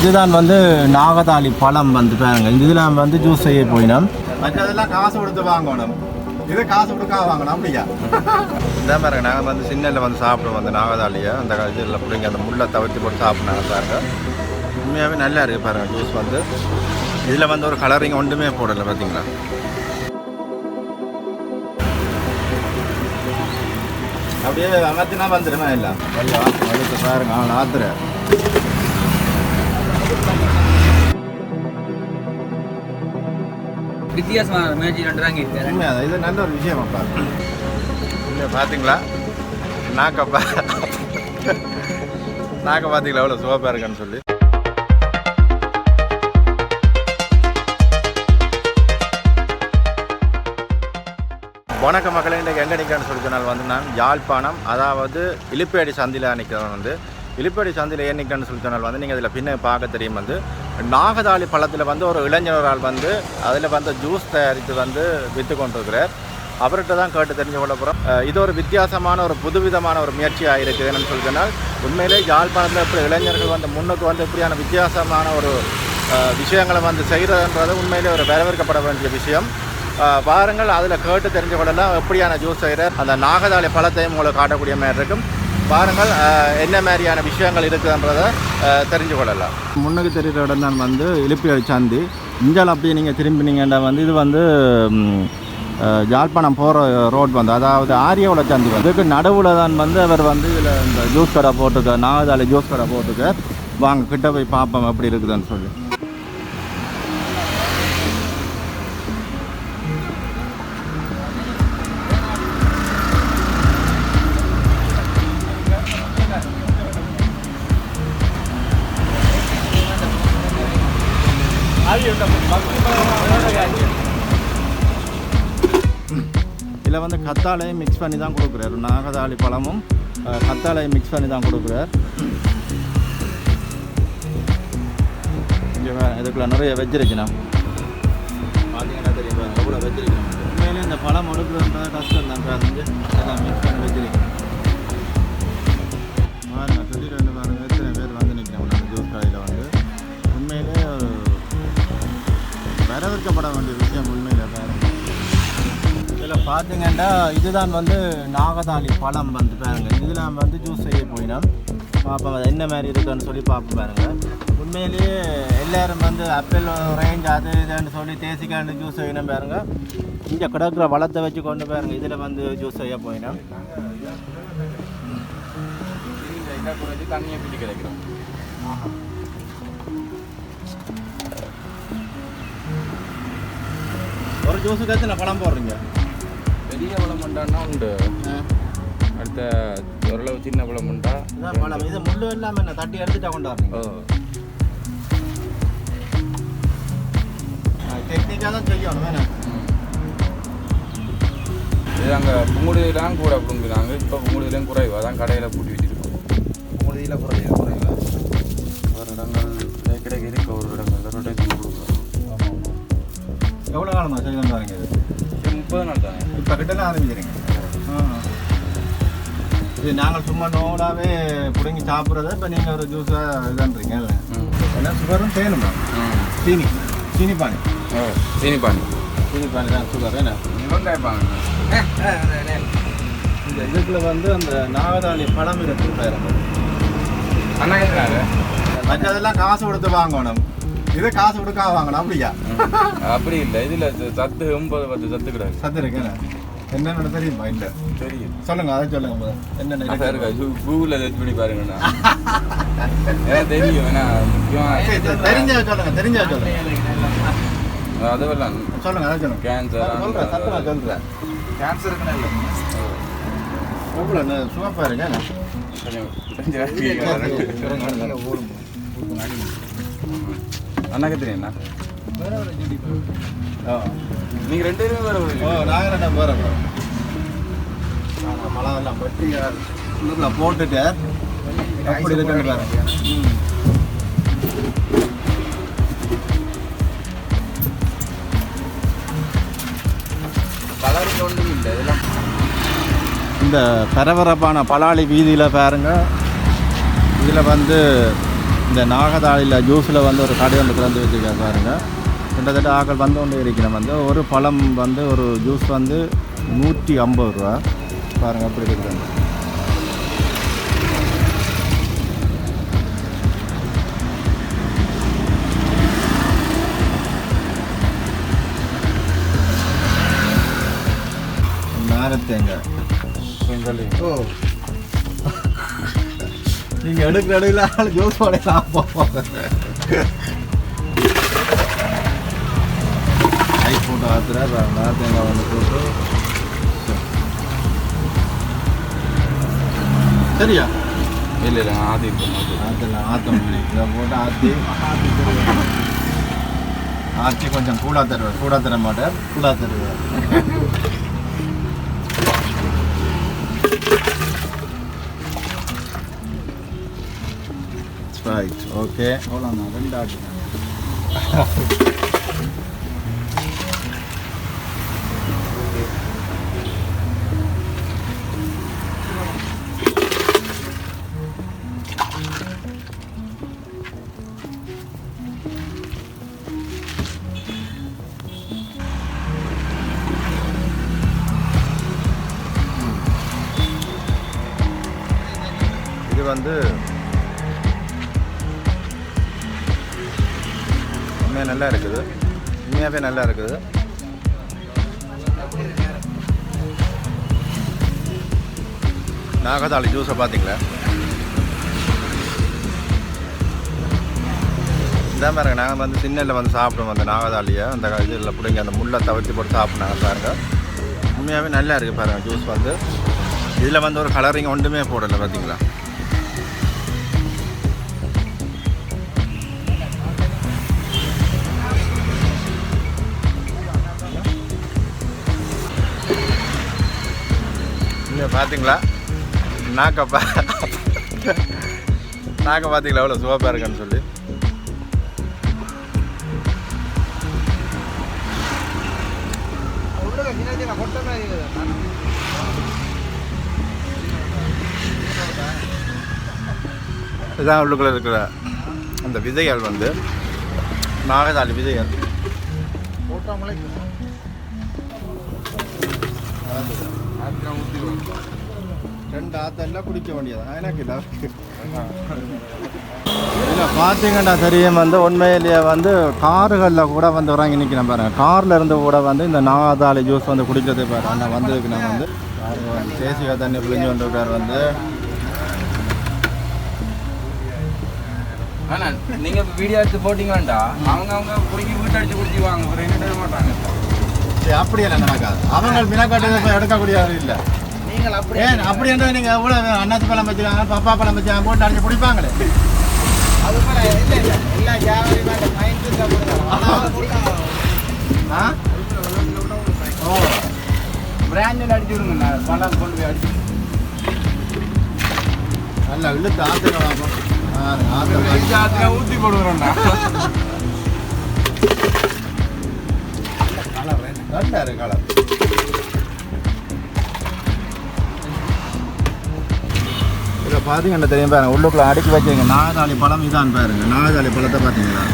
இதுதான் வந்து நாகதாளி பழம் வந்து பாருங்க. இதில் வந்து ஜூஸ் செய்ய போயினோம். மற்றதெல்லாம் காசு கொடுத்து வாங்கணும். இது காசு கொடுக்காம வாங்கணும் அப்படியா? இந்த பாருங்க நாங்கள் வந்து சின்னல வந்து சாப்பிடுவோம் அந்த நாகதாளியை. அந்த இதில் பிள்ளைங்க அந்த முள்ளை தவிர்த்து போட்டு சாப்பிட்னாங்க பாருங்க. உண்மையாகவே நல்லா இருக்குது பாருங்க ஜூஸ் வந்து. இதில் வந்து ஒரு கலரிங் ஒன்றுமே போடலை பார்த்தீங்களா அப்படியே அமர்த்தினா வந்துடுமா எல்லாம் ஐயா அடுத்து பாருங்க அவன் வித்தியாசமான மேட்ச் உண்மையாக இது நல்ல ஒரு விஷயம் அப்பா இல்லை பார்த்தீங்களா நாக்கப்பா நாக்க பார்த்தீங்களா சோப்பாக இருக்குன்னு சொல்லி? வணக்க மக்களே இன்றைக்கு எங்கே நிற்கிறேன்னு சொல்லி சொன்னால் வந்து நான் யாழ்ப்பாணம் அதாவது இலிப்பேடி சந்தியில் நிற்கிறவன் வந்து இலிப்படி சந்தையில் ஏன் சொல்லி சொன்னால் வந்து நீங்கள் அதில் பின்ன பார்க்க தெரியும் வந்து. நாகதாளி பழத்தில் வந்து ஒரு இளைஞரால் வந்து அதில் வந்து ஜூஸ் தயாரித்து வந்து விற்று கொண்டிருக்கிறார் அவர்கிட்ட தான் கேட்டு தெரிஞ்சு கொள்ள போகிறோம் இது ஒரு வித்தியாசமான ஒரு புதுவிதமான ஒரு முயற்சியாக என்னென்னு சொல்லி சொன்னால் உண்மையிலே யாழ்ப்பாணத்தில் இப்படி இளைஞர்கள் வந்து முன்னுக்கு வந்து இப்படியான வித்தியாசமான ஒரு விஷயங்களை வந்து செய்கிறதுன்றது உண்மையிலே ஒரு வரவேற்கப்பட வேண்டிய விஷயம். பாருங்கள் அதில் கேட்டு தெரிஞ்சு கொள்ளலாம் எப்படியான ஜூஸ் செய்கிறார். அந்த நாகதாளி பழத்தையும் உங்களுக்கு காட்டக்கூடிய மாதிரி இருக்கும். பாருங்கள் என்ன மாதிரியான விஷயங்கள் இருக்குதுன்றதை தெரிஞ்சு கொள்ளலாம். முன்னுக்கு தெரிகிற இடம் தான் வந்து இழுப்பியல் சந்தி. இஞ்சால் அப்படியே நீங்கள் திரும்பினீங்கன்னா வந்து இது வந்து ஜாழ்ப்பாணம் போகிற ரோட் வந்து அதாவது ஆரியோட சந்தி வந்து. இதுக்கு நடுவில் தான் வந்து அவர் வந்து இதில் இந்த ஜூஸ் கடை போட்டுக்க நாகதாளி ஜூஸ் கடை போட்டுக்க வாங்க கிட்ட போய் பார்ப்போம் எப்படி இருக்குதுன்னு சொல்லி. இதில் வந்து கத்தாழையும் மிக்ஸ் பண்ணி தான் கொடுக்குறாரு. நாகதாளி பழமும் கத்தாழையும் மிக்ஸ் பண்ணி தான் கொடுக்குறார். இங்கே வே- நிறைய வெஜ் இருக்கணும் பார்த்தீங்கன்னா தெரியும் எவ்வளோ வெஜ் உண்மையிலே இந்த பழம் ஒடுக்குறதுன்றது கஷ்டம் தான் பாருங்க எல்லாம் மிக்ஸ் பண்ணி வச்சிருக்கேன் பாருங்க சொல்லி ரெண்டு பாருங்க எத்தனை பேர் வந்து நிற்கிறோம் நம்ம ஜூஸ் கடையில் வந்து. உண்மையிலே ஒரு வரவேற்கப்பட வேண்டிய விஷயம் உண்மையில இதில் பார்த்தீங்கன்னா இதுதான் வந்து நாகதாளி பழம் வந்து பாருங்க. இதில் வந்து ஜூஸ் செய்ய போயினோம் பார்ப்போம் அது என்ன மாதிரி இருக்குன்னு சொல்லி பார்ப்போம் பாருங்க. உண்மையிலேயே எல்லோரும் வந்து ஆப்பிள் ரேஞ்ச் அது இதுன்னு சொல்லி தேசிக்காண்டு ஜூஸ் செய்யணும் பாருங்க. இங்கே கிடக்கிற வளத்தை வச்சு கொண்டு பாருங்க இதில் வந்து ஜூஸ் செய்ய போயினோம் தண்ணியை பிடி கிடைக்கிறோம் ஒரு ஜூஸுக்கு எத்தனை பழம் போடுறீங்க? பெரிய பழம் பண்ணான்னா உண்டு. அடுத்த ஓரளவு சின்ன பழம் இதான் பழம் இது முள்ளு இல்லாமல் என்ன? தட்டி எடுத்துட்டா கொண்டு வரீங்க ஓ. டெக்னிக்காக தான் செய்யணும் வேணும் இது அங்கே புங்குடிலாம் கூட புங்குறாங்க இப்போ புங்குடிலாம் குறைவு? அதான் கடையில் பூட்டி வச்சிருக்கோம். முடியல குறைய? குறையில ஒரு இடங்கள் கிடைக்க இருக்க ஒரு இடங்கள் ரொட்டேஷன் கொடுக்குறோம். எவ்வளோ காலமாக செய்யணும் பாருங்க இது? இது முப்பது நாள் தானே இப்போ கிட்ட ஆரம்பிக்கிறீங்க இது நாங்கள் சும்மா நோலாவே பிடுங்கி சாப்பிட்றத இப்போ நீங்கள் ஒரு ஜூஸாக இதுன்றீங்க ம் ஏன்னா சுகரும் தேனும் சீனி சீனி. பானி ஓ சீனி பானி சீனி பானி தான் சுகர் என்ன? வெங்காயம் பாங்க இந்த இதுக்குள்ள வந்து அந்த நாகதாளி பழம் இருக்கு கேட்குறாரு. மற்றதெல்லாம் காசு கொடுத்து வாங்கணும். இது காசு கொடுக்காம வாங்கணும் அப்படியா? அப்படி இல்லை. இதில் சத்து ஒன்பது பத்து சத்து கிடையாது சத்து இருக்கு என்னென்ன தெரியுமா? இல்லை. தெரியும். சொல்லுங்க அதை சொல்லுங்க. என்னென்ன கூகுளில் சர்ச் பண்ணி பாருங்கண்ணா தெரியும். தெரிஞ்சா சொல்லுங்க தெரிஞ்சா சொல்லுங்க. அதெல்லாம் சொல்லுங்க அதை சொல்லுங்க. கேன்சர் சொல்றேன் சத்தமா சொல்றேன். கேன்சருக்குன்னு இல்லை. எவ்வளோ சுகப்பாக இருக்கு அண்ணாக்கு தெரியும் நீங்க ரெண்டு பேருமே வேற ஒரு ஓ நாங்கள் ரெண்டா நாங்கள் மழை எல்லாம் வெட்டி உள்ளுக்குள்ள போட்டுட்டு எப்படி இருக்குன்னு பாருங்க. கலர் ஒன்றும் இல்லை இதெல்லாம். இந்த பரபரப்பான பலாளி வீதியில் பாருங்க. இதில் வந்து இந்த நாகதாளியில் ஜூஸில் வந்து ஒரு கடை ஒன்று திறந்து வச்சுருக்காரு பாருங்க. கிட்டத்தட்ட ஆக்கள் வந்து கொண்டு இருக்கிறோம் வந்து ஒரு பழம் வந்து ஒரு ஜூஸ் வந்து நூற்றி ஐம்பது ரூபா. பாருங்கள் அப்படி இருக்குது நேரத்தேங்க. ஓ. நீங்கள் எடுக்கிற எடுக்கல ஆள் ஜூஸ் உடையலாம் ஐ போட்டு ஆத்துற நேரத்தேங்காய் வந்து போட்டு. சரியா? இல்லை இல்லை ஆதி இருக்கும் ஆற்றலாம் ஆற்றம் இதை போட்டு ஆற்றி ஆற்றி கொஞ்சம் கூடா தருவார் கூடா தர மாட்டார் கூடா தருவார் ரைட் ஓகே அவ்வளோண்ணா ரெண்டு ஆட்டு இது வந்து உண்மையாக நல்லா இருக்குது. உண்மையாகவே நல்லா இருக்குது. நாகதாளி ஜூஸை பார்த்தீங்களா? இதான் பாருங்க நாங்கள் வந்து சின்னல வந்து சாப்பிடுவோம் அந்த நாகதாளியை. அந்த இதில் பிடிங்க அந்த முள்ளை தவிர்த்து போட்டு சாப்பிட்னாங்க பாருங்க. உண்மையாகவே நல்லா இருக்குது பாருங்கள் ஜூஸ் வந்து. இதில் வந்து ஒரு கலரிங் ஒன்றுமே போடலை பார்த்தீங்களா? பார்த்தீங்களா நாக்க பா நாக்க பார்த்தீங்களா எவ்வளோ சிவப்பாக இருக்குன்னு சொல்லி. இதுதான் உள்ளுக்குள்ள இருக்கிற அந்த விதைகள் வந்து நாகதாளி விதைகள். ரெண்டு ஆத்தெல்லாம் குடிக்க வேண்டியது எனக்கு இல்லை பார்த்தீங்கன்னா தெரியும் வந்து உண்மையிலேயே வந்து காருகளில் கூட வந்து வராங்க நிற்கிறேன் பாருங்க. காரில் இருந்து கூட வந்து இந்த நாகாதாளி ஜூஸ் வந்து குடிக்கிறது பாரு அண்ணா வந்ததுக்கு நான் வந்து. தேசிய தண்ணி பிழிஞ்சு வந்துருக்கார் வந்து. ஆனா நீங்க இப்ப வீடியோ எடுத்து போட்டீங்களாண்டா அவங்க அவங்க குடிக்கி வீட்டு அடிச்சு குடிச்சுவாங்க ஒரு ரெண்டு மாட்டாங்க. சரி அப்படியெல்லாம் நடக்காது. அவங்க மினக்காட்டு எடுக்கக்கூடிய இல்லை. நீங்கள் அப்படி ஏன் அப்படி இருந்தால் நீங்கள் எவ்வளோ அன்னாசி பழம் வச்சுக்காங்க பப்பா பழம் வச்சுக்காங்க போட்டு அடிச்சு குடிப்பாங்களே? அது போல இல்ல இல்ல எல்லா ஜாவரி மேல மைண்ட் ஆ? ஓ. பிராண்டில் அடிச்சு விடுங்க பழம் கொண்டு போய் அடிச்சு. நல்லா இழுத்து ஆற்று ஆத்துல ஊத்தி போடுறோம்டா நல்லா கலர் இதில் பார்த்தீங்கன்னா தெரியும் பாருங்க உள்ளுக்குள்ள அடுக்கி வச்சுருங்க நாகதாளி பழம் இதான் பாருங்க. நாகதாளி பழத்தை பார்த்தீங்களா?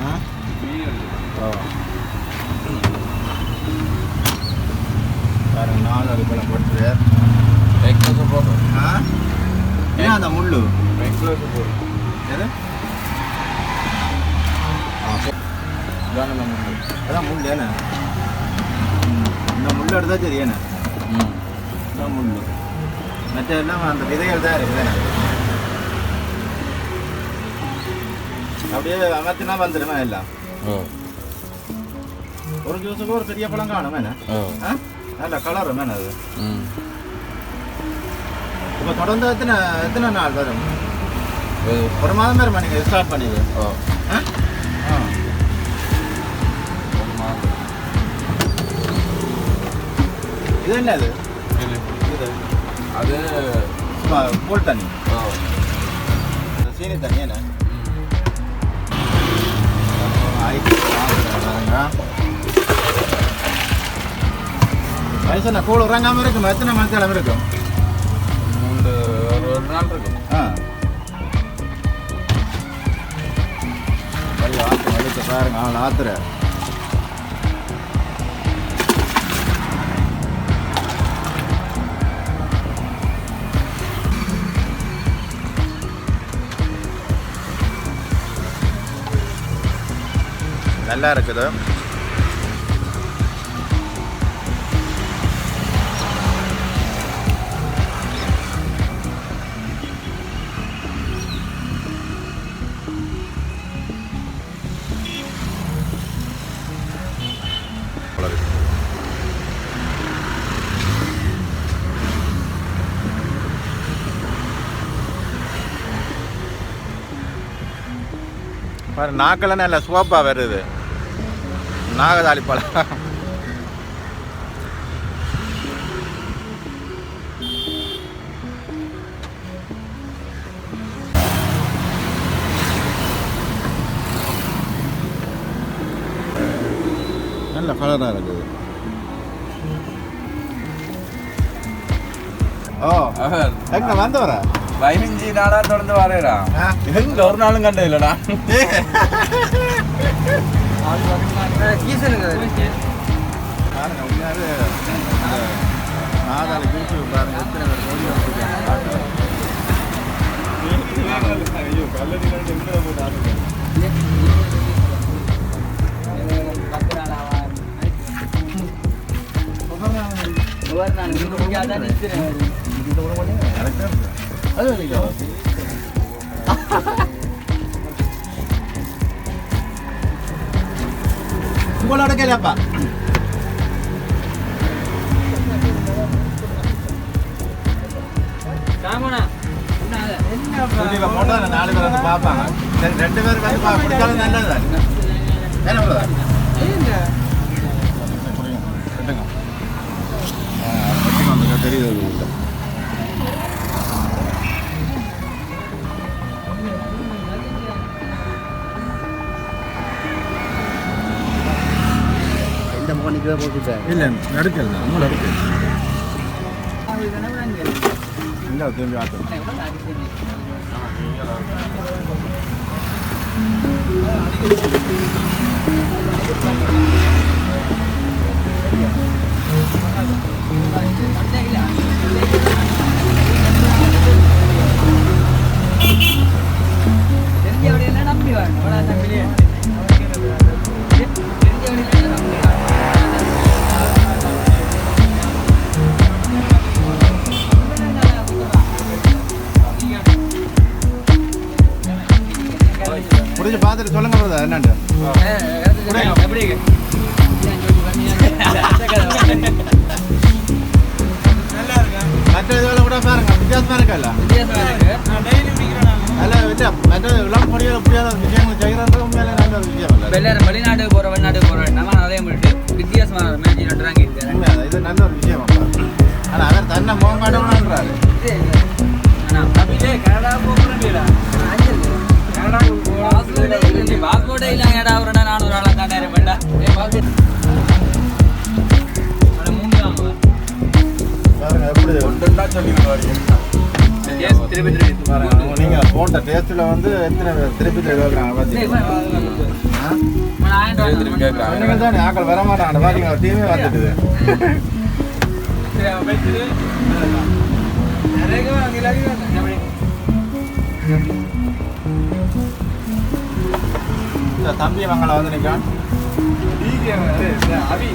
ஆ? ஓ. பாருங்க நாகதாளி பழம் போட்டு எக்ஸ்பிரஸ் போடுறோம். ஆ? ஏன் அந்த முள்ளு? எது ஆ சரி. இதான நம்ம ஏன இந்த முள் எடுத்தா சரி ம். அதான் முள் மற்றெல்லாம் அந்த விதைகள் தான் இருக்குது அப்படியே அமர்த்தினா வந்துடுமா எல்லாம்? ஒரு ஜூஸுக்கு ஒரு பெரிய பழம் காணும் என்ன நல்ல கலர் மேன அது. இப்போ தொடர்ந்து எத்தனை எத்தனை நாள் வரும்? ஒரு மாதம் வரும் நீங்கள் ஸ்டார்ட் ஓ ஆ? ഇത് തന്നെ അത് അത് ഇപ്പോൾ തന്നെ சீனி தனியாண்ணே வயசு என்ன கூழ் உறங்காமல் இருக்கும். எத்தனை மணி கிழமை இருக்கும்? மூன்று ஒரு நாள் இருக்கும். ஆ. வழி ஆற்று வழிக்கு பாருங்க ஆள் ஆத்துற. நல்லா இருக்குது நாக்கெல்லாம் நல்லா சோப்பாக வருது. நாகதாளி பழம் நல்ல கலராக இருக்குது. ஓ எங்க வந்தவரா? பதினஞ்சு நாளா தொடர்ந்து வரேடா? எங்க ஒரு நாளும் கண்டது இல்லடா நாதாளி ஜூஸ் பாருங்க எத்தனை பேர் ஓடி வந்துருக்காங்க பார்க்கலாம். ஐயோ கல்லடி எங்க போட்டு உங்களோட கேள்விப்பா குட்டியில போட்டா நாலு பேர் வந்து பார்ப்பாங்க. சரி, ரெண்டு பேர் வந்து பா- குடிச்சாலும் நல்லது என்ன brother? குடிங்க. எடுங்க. ஆ, வெட்டி வந்துங்க, தெரியுது அது உள்ள. இல்ல நடுக்கல் தான் உங்களை அடுக்கல் இங்க திரும்பி ஆட்டும் குடிச்சு எல்லாரும் வெளிநாட்டுக்கு போற வெளிநாட்டுக்கு போற. நம்ம அதே முடிட்டு வித்தியாசமான மேட்ச் நட்டுறாங்க உண்மையா இது நல்ல ஒரு விஷயம் அப்பா. ஆனா அவர் தன்னை முகம் காட்டணும்ன்றாரு பாஸ்போர்ட் இல்ல ஏடா ஒரு நானூறு ஆளா தாண்டாயிரம் வேண்டா மூணு தான் எப்படி ஒன்றுண்டா சொல்லிடுவாரு திருப்பி திருப்பி நீங்க போட்ட டேஸ்ட்ல வந்து எத்தனை திருப்பி திருப்பி? திருப்பி கேட்கறாங்க சொன்னீங்க தான் ஆக்கள் வர மாட்டாங்க பாத்தீங்களா டீமே வந்துட்டுது இந்த தம்பி மங்கள வந்து நிற்கான் அவி